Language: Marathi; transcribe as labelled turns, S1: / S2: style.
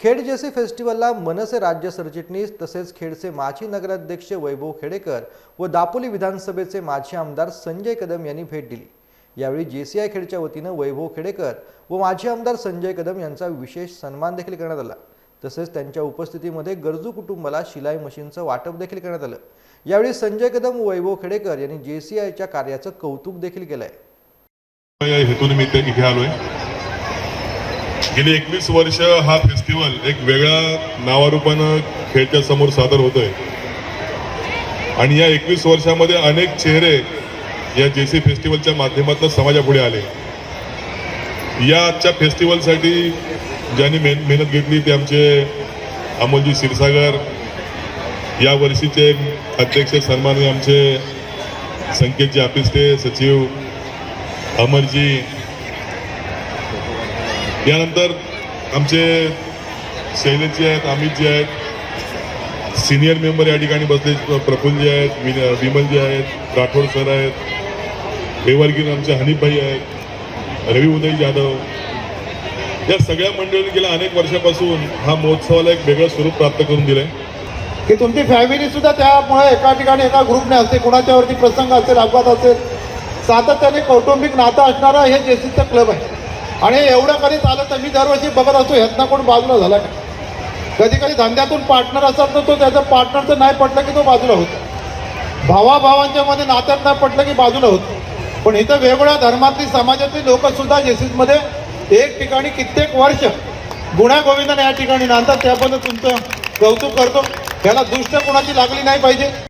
S1: खेड जेसी फेस्टिवलला मनसे राज्य सरचिटणीस तसेच खेडचे माजी नगराध्यक्ष वैभव खेडेकर व दापोली विधानसभेचे माजी आमदार संजय कदम यांनी भेट दिली. यावेळी जेसीआय खेडच्या वतीनं वैभव खेडेकर व माजी आमदार संजय कदम यांचा विशेष सन्मान देखील करण्यात आला. तसेच त्यांच्या उपस्थितीमध्ये गरजू कुटुंबाला शिलाई मशीनचं वाटप देखील करण्यात आलं. यावेळी संजय कदम व वैभव खेडेकर यांनी जेसीआयच्या कार्याचं कौतुक देखील केलंय आहे
S2: या हेतूनिमित्त इथे आलोय गेली एकवीस वर्ष हा फेस्टिवल एक वेगळ्या नावारूपानं खेळच्या समोर सादर होतोय. आणि या एकवीस वर्षामध्ये अनेक चेहरे या जेसी फेस्टिवलच्या माध्यमातून समाजापुढे आले. या आजच्या फेस्टिवलसाठी ज्यांनी मेहन- मेहनत घेतली ते आमचे अमोलजी क्षीरसागर या वर्षीचे अध्यक्ष सन्माननीय आमचे संकेतजी आपिस्ते सचिव अमरजी यानंतर आमचे शैलेशजी आहेत अमितजी आहेत सिनियर मेंबर या ठिकाणी बसले प्रफुल्लजी आहेत विन- विमलजी आहेत राठोड सर आहेत देवरगीर आमचे हनीफभाई आहेत रवी उदय जाधव. या सगळ्या मंडळींनी गेल्या अनेक वर्षापासून हा महोत्सवाला एक वेगळं स्वरूप प्राप्त करून दिलंय.
S3: की तुमची फॅमिली सुद्धा त्यामुळे एका ठिकाणी एका ग्रुपने असते कुणाच्यावरती प्रसंग असेल अपघात असेल सातत्याने कौटुंबिक नातं असणारा हे जेसीचं क्लब आहे. आणि एवढं कधी चालत तर मी दरवर्षी बघत असतो ह्यातनं कोण बाजूला झाला का? कधी कधी धंद्यातून पार्टनर असतात तर तो त्याचं पार्टनरचं नाही पटलं की तो बाजूला होतो. भावाभावांच्या मध्ये नात्यात नाही पटलं की बाजूला होतो. पण इथं वेगवेगळ्या धर्मातली समाजातली लोक सुद्धा जेसीसमध्ये एक ठिकाणी कित्येक वर्ष गुण्या गोविंदाने या ठिकाणी नांदतात. त्याबद्दल तुमचं कौतुक करतो. त्याला दुष्ट कोणाची लागली नाही पाहिजे.